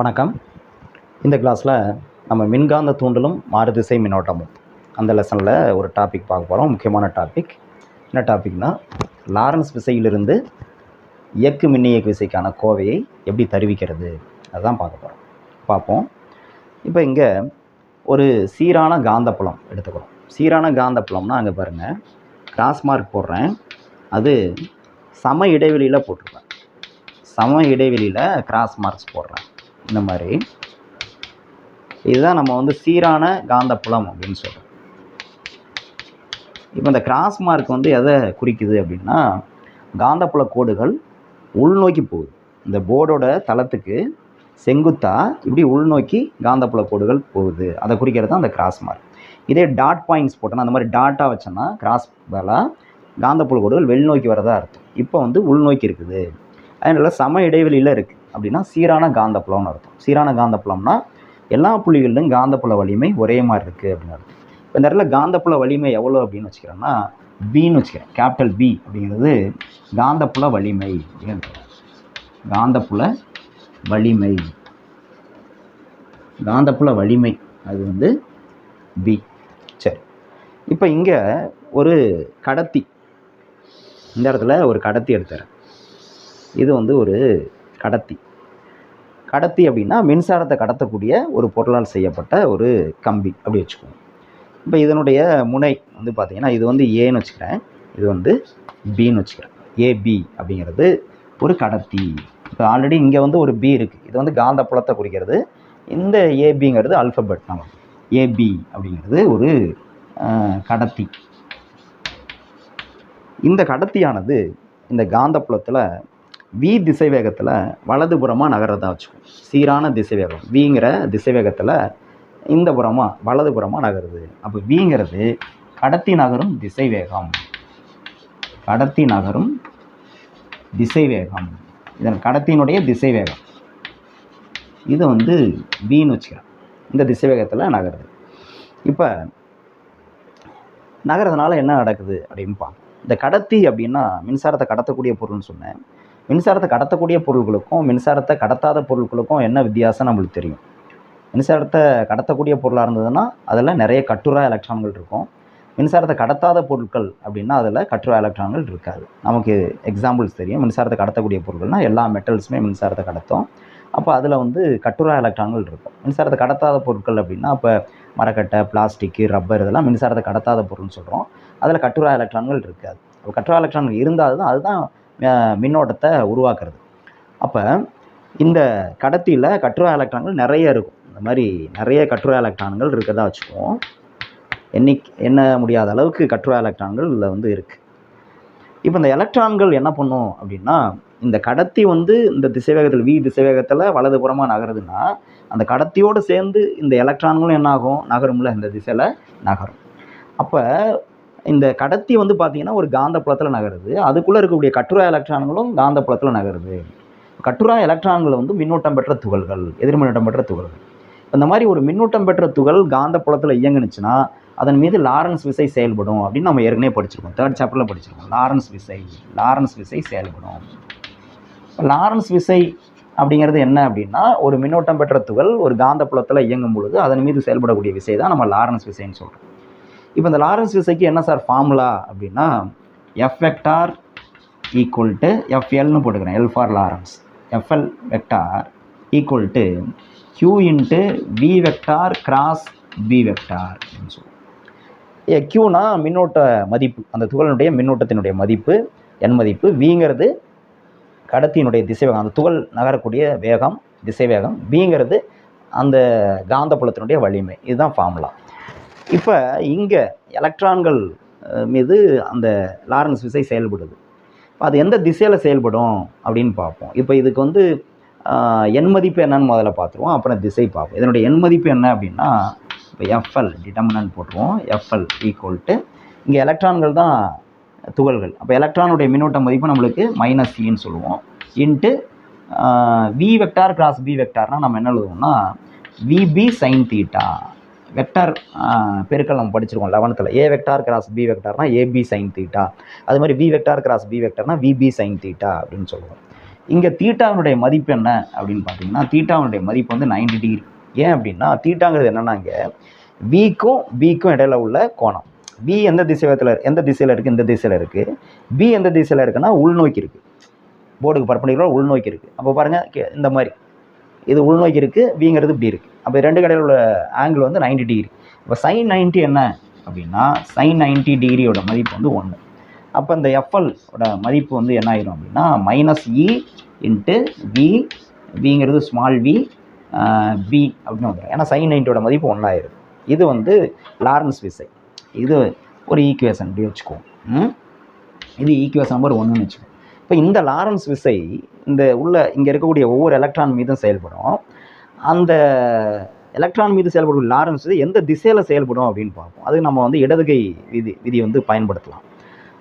வணக்கம். இந்த கிளாஸில் நம்ம மின்காந்த தூண்டலும் மாறுதிசை மின்னோட்டமும். அந்த லெசனில் ஒரு டாபிக் பார்க்க போகிறோம் முக்கியமான டாபிக். என்ன டாபிக்னால் லாரன்ஸ் விசையிலிருந்து இயக்கு மின்னியக்கு விசைக்கான கோவையை எப்படி தருவிக்கிறது? அதுதான் பார்க்க போகிறோம் பார்ப்போம். இப்போ இங்கே ஒரு சீரான காந்தப்புலம் எடுத்துக்கிறோம். சீரான காந்தப்புலம்னா அங்கே பாருங்கள் கிராஸ் மார்க் போடுறேன். அது சம இடைவெளியில் போட்டிருப்பேன். சம இடைவெளியில் கிராஸ் மார்க்ஸ் போடுறேன். இந்த மாதிரி. இதுதான் நம்ம வந்து சீரான காந்தப்புலம் அப்படின்னு சொல்கிறோம் இப்போ இந்த கிராஸ் மார்க் வந்து எதை குறிக்குது அப்படின்னா காந்தப்புல கோடுகள் உள்நோக்கி போகுது. இந்த போர்டோட தளத்துக்கு செங்குத்தா இப்படி உள்நோக்கி காந்தப்புல கோடுகள் போகுது. அதை குறிக்கிறது தான் அந்த கிராஸ் மார்க் இதே டாட் பாயிண்ட்ஸ் போட்டோன்னா அந்த மாதிரி டாட்டாக வச்சோன்னா கிராஸ் பதிலாக காந்தப்புல கோடுகள் வெளிநோக்கி வரதா அர்த்தம். இப்போ வந்து உள்நோக்கி இருக்குது. அதனால் சம இடைவெளியில் இருக்குது அப்படின்னா சீரான காந்தப்புலம்னு அர்த்தம். சீரான காந்தப்புலம்னா எல்லா புள்ளிகளிலும் காந்தப்புல வலிமை ஒரே மாதிரி இருக்குது அப்படின்னு அர்த்தம். இப்போ இந்த இடத்துல காந்தப்புல வலிமை எவ்வளோ அப்படின்னு வச்சுக்கிறோன்னா பின்னு வச்சுக்கிறேன். கேபிட்டல் பி அப்படிங்கிறது காந்தப்புல வலிமை அப்படின்னு காந்தப்புல வலிமை. காந்தப்புல வலிமை அது வந்து பி சரி. இப்போ இங்கே ஒரு கடத்தி. இந்த இடத்துல ஒரு கடத்தி எடுத்துறேன். இது வந்து ஒரு கடத்தி. கடத்தி அப்படின்னா மின்சாரத்தை கடத்தக்கூடிய ஒரு பொருளால் செய்யப்பட்ட ஒரு கம்பி அப்படி வச்சுக்கோங்க. இப்போ இதனுடைய முனை வந்து பார்த்தீங்கன்னா இது வந்து ஏன்னு வச்சுக்கிறேன். இது வந்து பின்னு வச்சுக்கிறேன். ஏபி அப்படிங்கிறது ஒரு கடத்தி. இப்போ ஆல்ரெடி இங்கே வந்து ஒரு பி இருக்குது இது வந்து காந்த புலத்தை குறிக்கிறது. இந்த ஏபிங்கிறது அல்ஃபபெட் நம்ம ஏபி அப்படிங்கிறது ஒரு கடத்தி. இந்த கடத்தியானது இந்த காந்தப்புலத்தில் வி திசை வேகத்தில் வலதுபுறமாக நகர்றதா வச்சுக்கும் சீரான திசை வேகம் விங்கிற திசை வேகத்தில் இந்த புறமாக வலதுபுறமாக நகருது. அப்போ விங்கிறது கடத்தி நகரும் திசை வேகம் கடத்தி நகரும் திசை வேகம் இதன் கடத்தியினுடைய திசை வேகம் இது வந்து வின்னு வச்சுக்கிறேன் இந்த திசை வேகத்தில் நகருது. இப்போ நகரதுனால என்ன நடக்குது அப்படின்னு பார்ப்போம். இந்த கடத்தி அப்படின்னா மின்சாரத்தை கடத்தக்கூடிய பொருள்னு சொன்னேன். மின்சாரத்தை கடத்தக்கூடிய பொருள்களுக்கும் மின்சாரத்தை கடத்தாத பொருட்களுக்கும் என்ன வித்தியாசம் நம்மளுக்கு தெரியும். மின்சாரத்தை கடத்தக்கூடிய பொருளாக இருந்ததுன்னா அதில் நிறைய கட்டுரா எலக்ட்ரான்கள் இருக்கும். மின்சாரத்தை கடத்தாத பொருட்கள் அப்படின்னா அதில் கட்டுரா எலக்ட்ரான்கள் இருக்காது. நமக்கு எக்ஸாம்பிள்ஸ் தெரியும். மின்சாரத்தை கடத்தக்கூடிய பொருட்கள்னால் எல்லா மெட்டல்ஸுமே மின்சாரத்தை கடத்தும். அப்போ அதில் வந்து கட்டுரா எலக்ட்ரான்கள் இருக்கும். மின்சாரத்தை கடத்தாத பொருட்கள் அப்படின்னா இப்போ மரக்கட்டை பிளாஸ்டிக்கு ரப்பர் இதெல்லாம் மின்சாரத்தை கடத்தாத பொருள்னு சொல்கிறோம் அதில் கட்டுரா எலக்ட்ரான்கள் இருக்காது. அப்போ கட்டுரா எலக்ட்ரான்கள் இருந்தால் தான் அதுதான் மின்னோட்டத்தை உருவாக்குறது. அப்போ இந்த கடத்தியில் கட்டுரா எலக்ட்ரான்கள் நிறைய இருக்கும். இந்த மாதிரி நிறைய கட்டுரா எலக்ட்ரான்கள் இருக்கிறதா வச்சுக்குவோம். எண்ணிக் எண்ண முடியாத அளவுக்கு கட்டுரா எலக்ட்ரான்கள் இதில் வந்து இருக்குது இப்போ இந்த எலக்ட்ரான்கள் என்ன பண்ணும் அப்படின்னா இந்த கடத்தி வந்து இந்த திசைவேகத்தில் வி திசைவேகத்தில் வலதுபுறமாக நகருதுன்னா அந்த கடத்தியோடு சேர்ந்து இந்த எலக்ட்ரான்களும் என்ன ஆகும்? நகரும்ல இந்த திசையில் நகரும். அப்போ இந்த கடத்தி வந்து பார்த்தீங்கன்னா ஒரு காந்தப்புலத்தில் நகருது. அதுக்குள்ளே இருக்கக்கூடிய கட்டுரா எலக்ட்ரான்களும் காந்தப்புலத்தில் நகருது. கட்டுரா எலக்ட்ரான்கள் வந்து மின்னூட்டம் பெற்ற துகள்கள் எதிர்மின்னூட்டம் பெற்ற துகள்கள். இந்த மாதிரி ஒரு மின்னூட்டம் பெற்ற துகள் காந்தப்புலத்தில் இயங்குனுச்சுன்னா அதன் மீது லாரன்ஸ் விசை செயல்படும் அப்படின்னு நம்ம ஏற்கனவே படிச்சிருக்கோம். தேர்ட் சாப்டரில் படிச்சிருக்கோம். லாரன்ஸ் விசை லாரன்ஸ் விசை செயல்படும். லாரன்ஸ் விசை அப்படிங்கிறது என்ன அப்படின்னா ஒரு மின்னோட்டம் பெற்ற துகள் ஒரு காந்தப்புலத்தில் இயங்கும் பொழுது அதன் மீது செயல்படக்கூடிய விசை தான் நம்ம லாரன்ஸ் விசைன்னு சொல்கிறோம் இப்போ இந்த லாரன்ஸ் விசைக்கு என்ன சார் ஃபார்முலா அப்படின்னா எஃப் வெக்டார் ஈக்குவல் டு எஃப்எல்னு போட்டுக்கிறேன். L for Lorentz FL vector equal to Q into V vector cross B vector அப்படின்னு சொல்லுவோம். ஏ கியூனா மின்னோட்ட மதிப்பு. அந்த துகளினுடைய மின்னோட்டத்தினுடைய மதிப்பு என் மதிப்பு விங்கிறது கடத்தியினுடைய திசைவேகம். அந்த துகள் நகரக்கூடிய வேகம் திசைவேகம் விங்கிறது அந்த காந்தப்புலத்தினுடைய வலிமை. இதுதான் ஃபார்முலா இப்போ இங்கே எலக்ட்ரான்கள் மீது அந்த லாரன்ஸ் விசை செயல்படுது. இப்போ அது எந்த திசையில் செயல்படும் அப்படின்னு பார்ப்போம். இப்போ இதுக்கு வந்து எண்மதிப்பு எண் மதிப்பு என்னன்னு முதல்ல பார்த்துருவோம். அப்புறம் திசை பார்ப்போம். இதனுடைய எண் மதிப்பு என்ன அப்படின்னா இப்போ எஃப்எல் டிட்டர்மினன்ட் போட்டுருவோம். எஃப்எல் ஈக்குவல் டு இங்கே எலக்ட்ரான்கள் தான் துகள்கள். அப்போ எலக்ட்ரானுடைய மின்னோட்ட மதிப்பு நம்மளுக்கு மைனஸ் சின்னு e சொல்லுவோம். Into V vector cross B வெக்டார்னால் நம்ம என்ன எழுதுவோம்னா விபி சைன் தீட்டா வெக்டார் பெருக்கல் நம்ம படிச்சிருக்கோம் லெவன்த்தில் ஏ வெக்டார் கிராஸ் பி வெக்டார்னா ஏபி சைன் தீட்டா அது மாதிரி வி வெக்டார் கிராஸ் பி வெக்டார்னா விபி சைன் தீட்டா அப்படின்னு சொல்லுவோம். இங்கே தீட்டாவினுடைய மதிப்பு என்ன அப்படின்னு பார்த்தீங்கன்னா தீட்டாவினுடைய மதிப்பு வந்து 90 டிகிரி ஏன் அப்படின்னா தீட்டாங்கிறது என்னன்னா விக்கும் பிக்கும் இடையில உள்ள கோணம். பி எந்த திசையத்தில் எந்த திசையில் இருக்குது இந்த திசையில் இருக்குது பி எந்த திசையில் இருக்குன்னா உள்நோக்கி இருக்குது போர்டுக்கு பர்பண்டிகுலர் உள்நோக்கி இருக்குது அப்போ பாருங்கள் இந்த மாதிரி. இது உள்நோக்கி இருக்குது பிங்கிறது இப்படி இருக்குது அப்போ ரெண்டு கடையில் உள்ள ஆங்கிள் வந்து 90 டிகிரி இப்போ சைன் 90 என்ன? அப்படின்னா சைன் 90 டிகிரியோட மதிப்பு வந்து ஒன்று அப்போ இந்த எஃப்எல்லோட மதிப்பு வந்து என்ன ஆயிரும் அப்படின்னா மைனஸ் இ இன்ட்டு வி விங்கிறது ஸ்மால் வி பி அப்படின்னு வந்துடும் ஏன்னா சைன் நைன்ட்டியோட மதிப்பு ஒன்றாயிரும் இது வந்து லாரன்ஸ் விசை. இது ஒரு ஈக்குவேஷன் அப்படி வச்சுக்குவோம். இது ஈக்குவேஷன் நம்பர் ஒன்றுன்னு வச்சுக்கோம் இப்போ இந்த லாரன்ஸ் விசை இந்த உள்ள இங்கே இருக்கக்கூடிய ஒவ்வொரு எலக்ட்ரான் மீதும் செயல்படும். அந்த எலக்ட்ரான் மீது செயல்படும் லாரன்ஸ் எந்த திசையில் செயல்படும் அப்படின்னு பார்ப்போம். அது நம்ம வந்து இடதுகை விதி விதி வந்து பயன்படுத்தலாம்.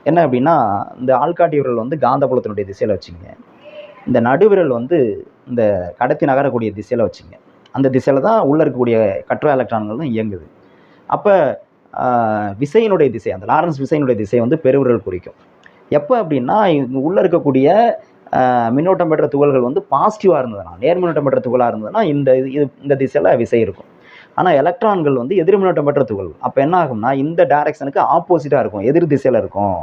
என்ன அப்படின்னா இந்த ஆள்காட்டி விரல் வந்து காந்தபுலத்தினுடைய திசையில் வச்சுங்க. இந்த நடுவிரல் வந்து இந்த கடத்தி நகரக்கூடிய திசையில் வச்சுங்க. அந்த திசையில் தான் உள்ளே இருக்கக்கூடிய கற்ற எலக்ட்ரான்களும் இயங்குது. அப்போ விசையினுடைய திசை அந்த லாரன்ஸ் விசையினுடைய திசை வந்து பெருவிரல் குறிக்கும். எப்போ அப்படின்னா உள்ளே இருக்கக்கூடிய மின்னோட்டம் பெற்ற துகள்கள் வந்து பாசிட்டிவாக இருந்ததுன்னா நேர்மின்னோட்டம் பெற்ற துகளாக இருந்ததுன்னா இந்த இது இது- இந்த திசையில் விசை இருக்கும். ஆனால் எலக்ட்ரான்கள் வந்து எதிர்மின்னோட்டம் பெற்ற துகள் அப்போ என்ன ஆகும்னா இந்த டைரக்ஷனுக்கு ஆப்போசிட்டாக இருக்கும் எதிர் திசையில் இருக்கும்.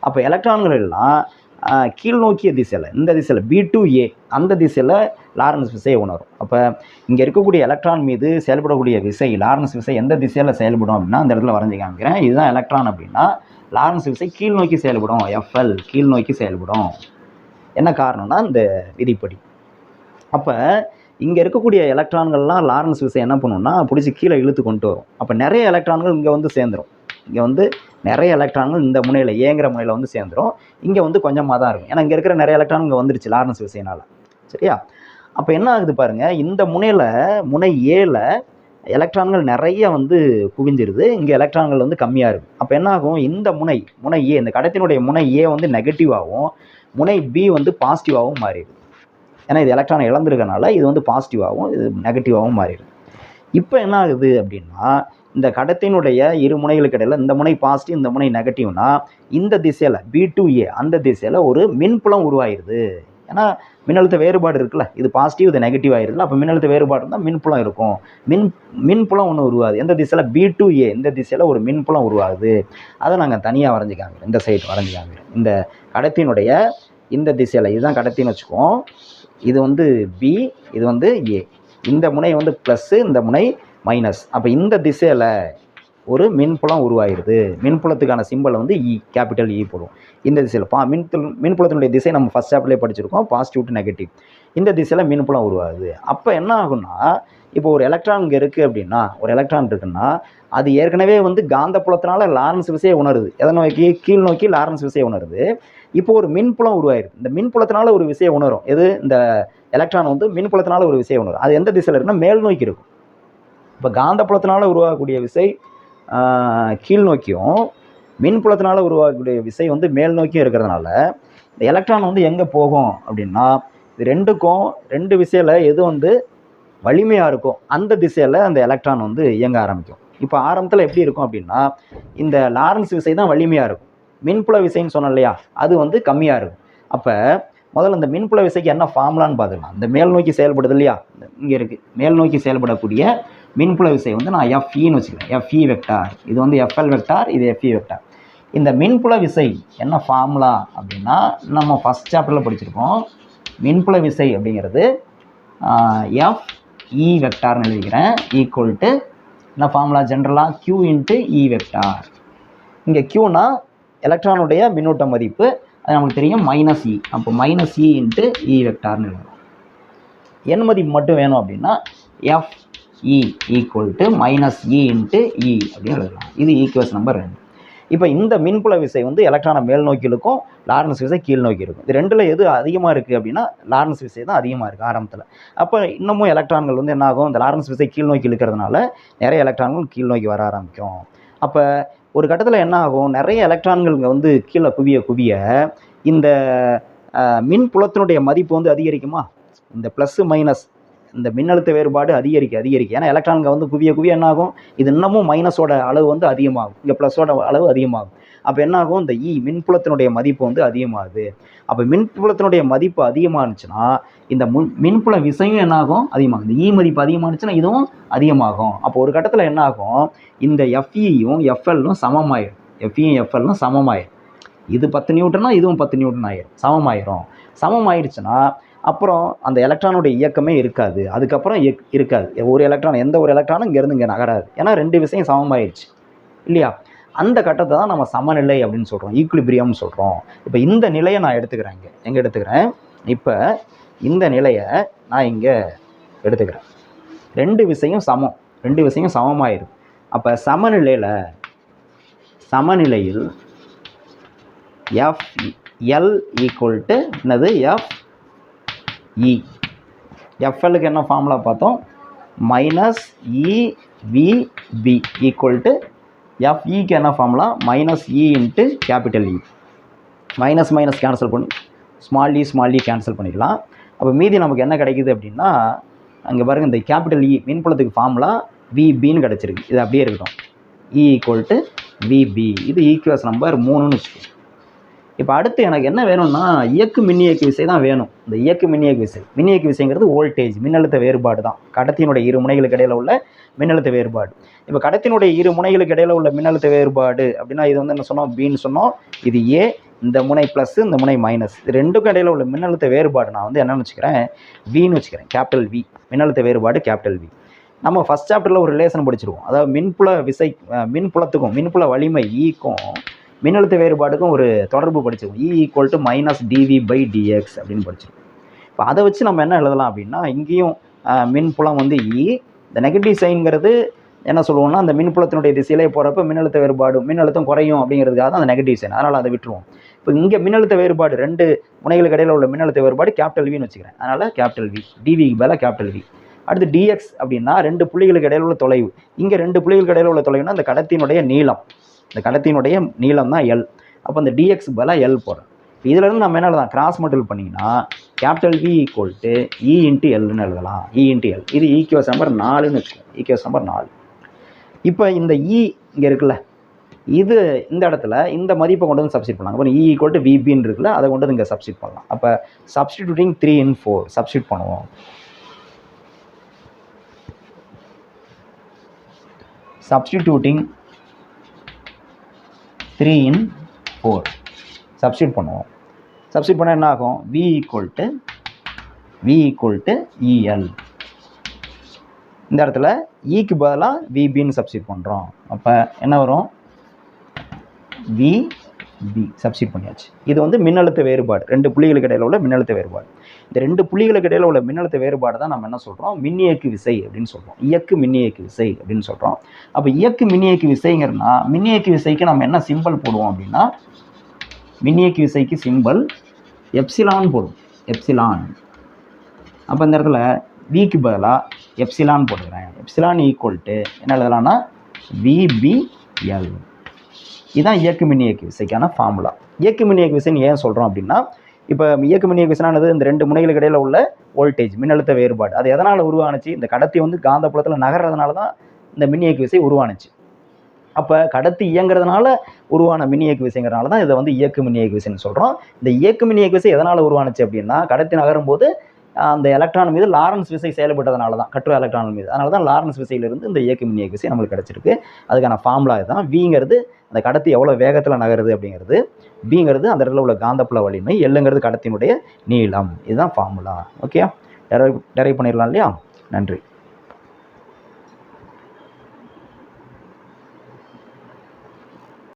அப்போ எலக்ட்ரான்கள் எல்லாம் கீழ் கீழ்நோக்கிய திசையில் இந்த திசையில் பி டு ஏ அந்த திசையில் லாரன்ஸ் விசையை உணரும். அப்போ இங்கே இருக்கக்கூடிய எலக்ட்ரான் மீது செயல்படக்கூடிய விசை லாரன்ஸ் விசை எந்த திசையில் செயல்படும் அப்படின்னா அந்த இடத்துல வரைஞ்சி காமிக்கிறேன். இதுதான் எலக்ட்ரான் அப்படின்னா லாரன்ஸ் விசை கீழ் நோக்கி செயல்படும் எஃப்எல் கீழ் நோக்கி செயல்படும். என்ன காரணம்னா இந்த விதிப்படி. அப்போ இங்கே இருக்கக்கூடிய எலக்ட்ரான்கள்லாம் லாரன்ஸ் விசை என்ன பண்ணுன்னா பிடிச்சி கீழே இழுத்து கொண்டு வரும். அப்போ நிறைய எலக்ட்ரான்கள் இங்கே வந்து சேர்ந்துரும். இங்கே வந்து நிறைய எலக்ட்ரான்கள் இந்த முனையில் ஏங்குற முனையில் வந்து சேர்ந்துரும். இங்கே வந்து கொஞ்சமாக தான் இருக்கும். ஏன்னா இங்கே இருக்கிற நிறைய எலக்ட்ரான் இங்கே வந்துருச்சு லாரன்ஸ் விசையினால். சரியா? அப்போ என்ன ஆகுது பாருங்க இந்த முனையில் முனை ஏல எலக்ட்ரான்கள் நிறைய வந்து குவிஞ்சிருது. இங்கே எலக்ட்ரான்கள் வந்து கம்மியாக இருக்கும் அப்போ என்ன ஆகும்? இந்த முனை முனை ஏ இந்த கடத்தினுடைய முனை ஏ வந்து நெகட்டிவாகவும் முனை பி வந்து பாசிட்டிவாகவும் மாறிடுது ஏன்னா இது எலக்ட்ரான் இழந்திருக்கனால இது வந்து பாசிட்டிவாகவும் இது நெகட்டிவாகவும் மாறிடுது இப்போ என்ன ஆகுது அப்படின்னா இந்த கடத்தினுடைய இரு முனைகளுக்கு இடையில் இந்த முனை பாசிட்டிவ் இந்த முனை நெகட்டிவ்னா இந்த திசையில் பி டு ஏ அந்த திசையில் ஒரு மின்புலம் உருவாயிருது. ஏன்னா மின்னழுத்த வேறுபாடு இருக்குல்ல இது பாசிட்டிவ் இது நெகட்டிவ் ஆயிருக்குல்ல அப்போ மின்னழுத்த வேறுபாடு இருந்தால் மின்புலம் இருக்கும். மின் மின்புலம் ஒன்று உருவாது எந்த திசையில்? பி டு ஏ இந்த திசையில் ஒரு மின்புலம் உருவாகுது. அதை நாங்கள் தனியாக வரைஞ்சிக்காங்க இந்த சைடு வரைஞ்சிக்காங்க இந்த கடத்தினுடைய இந்த திசையில் இதுதான் கடத்தின்னு வச்சுக்குவோம். இது வந்து பி இது வந்து ஏ இந்த முனை வந்து ப்ளஸ்ஸு இந்த முனை மைனஸ் அப்போ இந்த திசையில் ஒரு மின்புலம் உருவாயிருது மின்புலத்துக்கான சிம்பலை வந்து e, E capital E e போடுவோம் இந்த திசையில் பா மின் மின்புலத்தினுடைய திசை நம்ம ஃபஸ்ட் சாப்டர்லேயே படிச்சிருக்கோம். பாசிட்டிவ் டு நெகட்டிவ் இந்த திசையில் மின்புலம் உருவாகுது. அப்போ என்ன ஆகும்னா இப்போ ஒரு எலக்ட்ரான் இங்கே இருக்குது அப்படின்னா ஒரு எலக்ட்ரான் இருக்குன்னா அது ஏற்கனவே வந்து காந்த புலத்தினால லாரன்ஸ் விசையை உணருது. எதை நோக்கி? கீழ் நோக்கி லாரன்ஸ் விசையை உணருது. இப்போ ஒரு மின்புலம் உருவாயிருது. இந்த மின்புலத்தினால ஒரு விசையை உணரும். எது? இந்த எலக்ட்ரான் வந்து மின்புலத்தினால ஒரு விசையை உணரும். அது எந்த திசையில் இருக்குன்னா மேல் நோக்கி இருக்கும். இப்போ காந்தப்புலத்தினால உருவாகக்கூடிய விசை கீழ் நோக்கியும் மின்புலத்தினால் உருவாக்கக்கூடிய விசை வந்து மேல் நோக்கியும் இருக்கிறதுனால இந்த எலக்ட்ரான் வந்து எங்கே போகும் அப்படின்னா இது ரெண்டுக்கும் ரெண்டு விசையில் எது வந்து வலிமையாக இருக்கோ அந்த திசையில் அந்த எலக்ட்ரான் வந்து இயங்க ஆரம்பிக்கும். இப்போ ஆரம்பத்தில் எப்படி இருக்கும் அப்படின்னா இந்த லாரன்ஸ் விசை தான் வலிமையாக இருக்கும். மின்புல விசைன்னு சொன்னோம் இல்லையா அது வந்து கம்மியாக இருக்கும். அப்போ முதல்ல இந்த மின்புல விசைக்கு என்ன ஃபார்முலான்னு பார்த்துக்கலாம். இந்த மேல் நோக்கி செயல்படுது இல்லையா இங்கே இருக்குது மேல் நோக்கி செயல்படக்கூடிய மின்புல விசை வந்து நான் எஃப்இன்னு வச்சுக்கிறேன். எஃப்இ வெக்டார் இது வந்து எஃப்எல் வெக்டார் இது எஃப்இ வெக்டார் இந்த மின்புல விசை என்ன ஃபார்முலா அப்படின்னா நம்ம ஃபஸ்ட் சாப்டரில் படிச்சிருக்கோம் மின்புல விசை அப்படிங்கிறது எஃப் இ வெக்டார்னு எழுதிக்கிறேன். ஈக்குவல் டு என்ன ஃபார்முலா ஜென்ரலாக கியூ இன்ட்டு இ வெக்டார் இங்கே கியூனா எலக்ட்ரானுடைய மின்னூட்ட மதிப்பு. அது நமக்கு தெரியும் மைனஸ் இ அப்போ மைனஸ் இ இன்ட்டு இ வெக்டார்னு எழுதணும் என் மதிப்பு மட்டும் வேணும் அப்படின்னா F E equal to minus E into E அப்படின்னு எழுதலாம். இது ஈக்குவேஷன் நம்பர் ரெண்டு. இப்போ இந்த மின்புல விசை வந்து எலக்ட்ரானை மேல் நோக்கி இருக்கும் லாரன்ஸ் விசை கீழ் நோக்கி இருக்கும். இது ரெண்டில் எது அதிகமாக இருக்குது அப்படின்னா லாரன்ஸ் விசை தான் அதிகமாக இருக்குது ஆரம்பத்தில். அப்போ இன்னமும் எலக்ட்ரான்கள் வந்து என்ன ஆகும்? இந்த லாரன்ஸ் விசை கீழ் நோக்கி இருக்கிறதுனால நிறைய எலக்ட்ரான்கள் கீழ் நோக்கி வர ஆரம்பிக்கும். அப்போ ஒரு கட்டத்தில் என்ன ஆகும்? நிறைய எலக்ட்ரான்கள் வந்து கீழே குவிய குவிய இந்த மின் புலத்தினுடைய மதிப்பு வந்து அதிகரிக்குமா? இந்த ப்ளஸ்ஸு மைனஸ் இந்த மின்னழுத்த வேறுபாடு அதிகரிக்க அதிகரிக்க. ஏன்னா எலக்ட்ரான்கள் வந்து குவிய குவிய என்னாகும்? இது இன்னமும் மைனஸோட அளவு வந்து அதிகமாகும். இங்கே ப்ளஸோட அளவு அதிகமாகும். அப்போ என்னாகும்? இந்த இ மின்புலத்தினுடைய மதிப்பு வந்து அதிகமாகுது. அப்போ மின்புலத்தினுடைய மதிப்பு அதிகமானுச்சுன்னா இந்த முன் மின்புல விசையும் என்ன ஆகும் அதிகமாகும். இந்த இ மதிப்பு அதிகமானுச்சுன்னா இதுவும் அதிகமாகும். அப்போ ஒரு கட்டத்தில் என்னாகும்? இந்த எஃப்இயும் எஃப்எல்லும் சமமாயிடும் எஃப்இயும் எஃப்எல்லும் சமமாயிடும் இது பத்து நியூட்டனா இதுவும் பத்து நியூட்டன் ஆயிரும். சமமாயிரும். சமமாயிருச்சுன்னா அப்புறம் அந்த எலக்ட்ரானுடைய இயக்கமே இருக்காது. அதுக்கப்புறம் இருக்காது. ஒரு எலக்ட்ரான் எந்த ஒரு எலக்ட்ரானும் இங்கேருந்து இங்கே நகராது. ஏன்னா ரெண்டு விஷயம் சமமாயிருச்சு. இல்லையா? அந்த கட்டத்தை தான் நம்ம சமநிலை அப்படின்னு சொல்கிறோம் ஈக்குலிபிரியம்னு சொல்கிறோம் இப்போ இந்த நிலையை நான் எடுத்துக்கிறேன் இங்கே. எங்கே எடுத்துக்கிறேன்? இப்போ இந்த நிலையை நான் இங்கே எடுத்துக்கிறேன். ரெண்டு விஷயம் சமம். ரெண்டு விஷயம் சமமாயிரும். அப்போ சமநிலையில் சமநிலையில் எஃப் எல் ஈக்குவல் டு என்னது? F E. இ எஃப்எல்லுக்கு என்ன ஃபார்முலா பார்த்தோம்? மைனஸ் இ ஈக்குவல் டு எஃப்இக்கு என்ன formula minus E into capital E minus minus cancel பண்ணி small e small e cancel பண்ணிக்கலாம். அப்போ மீதி நமக்கு என்ன கிடைக்குது அப்படின்னா அங்கே பாருங்கள் இந்த கேபிட்டல் இ e மின்புலத்துக்கு ஃபார்முலா விபின்னு கிடச்சிருக்கு. இது அப்படியே இருக்கட்டும். இ ஈக்குவல் டு விபி இது ஈக்குவேஸ் நம்பர் மூணுன்னு வச்சுக்கோங்க. இப்போ அடுத்து எனக்கு என்ன வேணும்னா இயக்கு மின்னியக்கு விசை தான் வேணும். இந்த இயக்கு மின்னியக்கு விசை. மின்னியக்கு விசைங்கிறது வோல்டேஜ் மின்னழுத்த வேறுபாடு தான். கடத்தினுடைய இரு முனைகளுக்கு இடையில உள்ள மின்னழுத்த வேறுபாடு. இப்போ கடத்தினுடைய இரு முனைகளுக்கு இடையில உள்ள மின்னழுத்த வேறுபாடு அப்படின்னா இது வந்து என்ன சொன்னோம்? பின்னு சொன்னோம். இது ஏ இந்த முனை ப்ளஸ் இந்த முனை மைனஸ் இது ரெண்டுக்கும் இடையில உள்ள மின்னழுத்த வேறுபாடு நான் வந்து என்னென்னு வச்சுக்கிறேன்? வின்னு வச்சுக்கிறேன். கேபிட்டல் வி மின்னழுத்த வேறுபாடு கேபிட்டல் வி நம்ம ஃபஸ்ட் சாப்டரில் ஒரு ரிலேஷன் படிச்சிருவோம். அதாவது மின்புல விசை மின்புலத்துக்கும் மின்புல வலிமை e ஈக்கும் மின்னழுத்த வேறுபாடுக்கும் ஒரு தொடர்பு படிச்சிருக்கோம் E equal to minus dV by dx அப்படின்னு படிச்சிருக்கோம் இப்போ அதை வச்சு நம்ம என்ன எழுதலாம் அப்படின்னா இங்கேயும் மின்புலம் வந்து இ இந்த நெகட்டிவ் சைன்கிறது என்ன சொல்லுவோம்னா அந்த மின்புலத்தினுடைய திசையிலே போகிறப்ப மின்னழுத்த வேறுபாடு மின்னழுத்தம் குறையும் அப்படிங்கிறதுக்காக தான் அந்த நெகட்டிவ் சைன் அதனால் அதை விட்டுருவோம். இப்போ இங்கே மின்னழுத்த வேறுபாடு ரெண்டு முனைகளுக்கு இடையில் உள்ள மின்னழுத்த வேறுபாடு கேபிட்டல் வின்னு வச்சுக்கிறேன். அதனால் கேபிட்டல் வி டிவிக்கு பதிலாக கேபிட்டல் வி அடுத்து டிஎக்ஸ் அப்படின்னா ரெண்டு புள்ளிகளுக்கு இடையில் உள்ள தொலைவு. இங்கே ரெண்டு புள்ளிகளுக்கு இடையில் உள்ள தொலைவுனா அந்த கடத்தினுடைய நீளம். இந்த கடத்தினுடைய நீளம் தான் எல் அப்போ அந்த டிஎக்ஸ் பதிலாக எல் போடுறேன் இதுலேருந்து நம்ம என்ன எழுதலாம்? கிராஸ் மல்டிபிள் பண்ணிங்கன்னா capital V equal to E into எல்னு எழுதலாம். இ இன்ட்டு எல் இது ஈக்குவஸ் நம்பர் நாலுன்னு வச்சுக்கோங்க ஈக்குவஸ் நம்பர் நாலு. இப்போ இந்த e இ இங்கே இருக்குல்ல. இது இந்த இடத்துல இந்த மதிப்பை கொண்டு வந்து சப்ஸ்டிட் பண்ணலாம். அப்புறம் இ e ஈக்குவல் டு விபின்னு இருக்குல்ல அதை கொண்டு வந்து இங்கே சப்ஸ்டிட் பண்ணலாம். அப்போ substituting three in four substitute பண்ணுவோம். Substituting three in four substitute பண்ணுவோம். சப்ஸ்டியூட் பண்ணால் என்ன ஆகும்? V equal to V equal to EL இந்த இடத்துல e இக்கு பதிலாக விபின்னு சப்ஸ்டியூட் பண்ணுறோம் அப்போ என்ன வரும்? வி பி சப்ஸ்டியூட் பண்ணியாச்சு. இது வந்து மின்னழுத்த வேறுபாடு. ரெண்டு புள்ளிகளுக்கு இடையில உள்ள மின்னழுத்த வேறுபாடு. இந்த ரெண்டு புள்ளிகளுக்கு இடையில உள்ள மின்னழுத்த வேறுபாடு தான் நம்ம என்ன சொல்கிறோம் மின்னியக்கு விசை அப்படின்னு சொல்கிறோம் இயக்கு மின்னியக்கு விசை அப்படின்னு சொல்கிறோம் அப்போ இயக்கு மின்னியக்கு விசைங்கிறனா மின்னியக்கு விசைக்கு நம்ம என்ன சிம்பல் போடுவோம் அப்படின்னா மின்னியக்கு விசைக்கு சிம்பல் எப்சிலான் போடுவோம் எப்சிலான் அப்போ இந்த இடத்துல விக்கு பதிலாக எப்சிலான் போட்டுக்கிறேன். எப்சிலான் ஈக்குவல் டு என்ன எழுதலாம்னா விபிஎல் இதுதான் இயக்கு மின்னியக்கு விசைக்கான ஃபார்முலா இயக்கு மின்னியக்கு விசைன்னு ஏன் சொல்கிறோம் அப்படின்னா இப்போ இயக்கு மின்னியக்கு விசைனானது இந்த ரெண்டு முனைகளுக்கு இடையில உள்ள வோல்டேஜ் மின்னழுத்த வேறுபாடு. அது எதனால் உருவானுச்சு? இந்த கடத்தி வந்து காந்தப்புலத்தில் நகர்றதுனால தான் இந்த மின்னியக்கு விசை உருவானுச்சு. அப்போ கடத்தி இயங்குறதுனால உருவான மின்னியக்கு விசைங்கிறனால தான் இதை வந்து இயக்கு மின்னியக்கு விசைன்னு சொல்கிறோம் இந்த இயக்கு மின்னியக்கு விசை எதனால் உருவானுச்சு அப்படின்னா கடத்தி நகரும் போது அந்த எலக்ட்ரான் மீது லாரன்ஸ் விசை செயல்பட்டதுனால தான் கற்று எலக்ட்ரான் மீது. அதனால தான் லாரன்ஸ் விசையிலிருந்து இந்த இயக்கு மின்னியக்கு விசை நம்மளுக்கு கிடச்சிருக்கு. அதுக்கான ஃபார்முலா இதுதான். விங்கிறது அந்த கடத்தி எவ்வளோ வேகத்தில் நகருது அப்படிங்கிறது. பிங்கிறது அந்த இடத்துல உள்ள காந்தப்புல வலிமை எல்லுங்கிறது கடத்தினுடைய நீளம். இதுதான் ஃபார்முலா ஓகே டெரைவ் டெரைவ் பண்ணிடலாம் இல்லையா? நன்றி.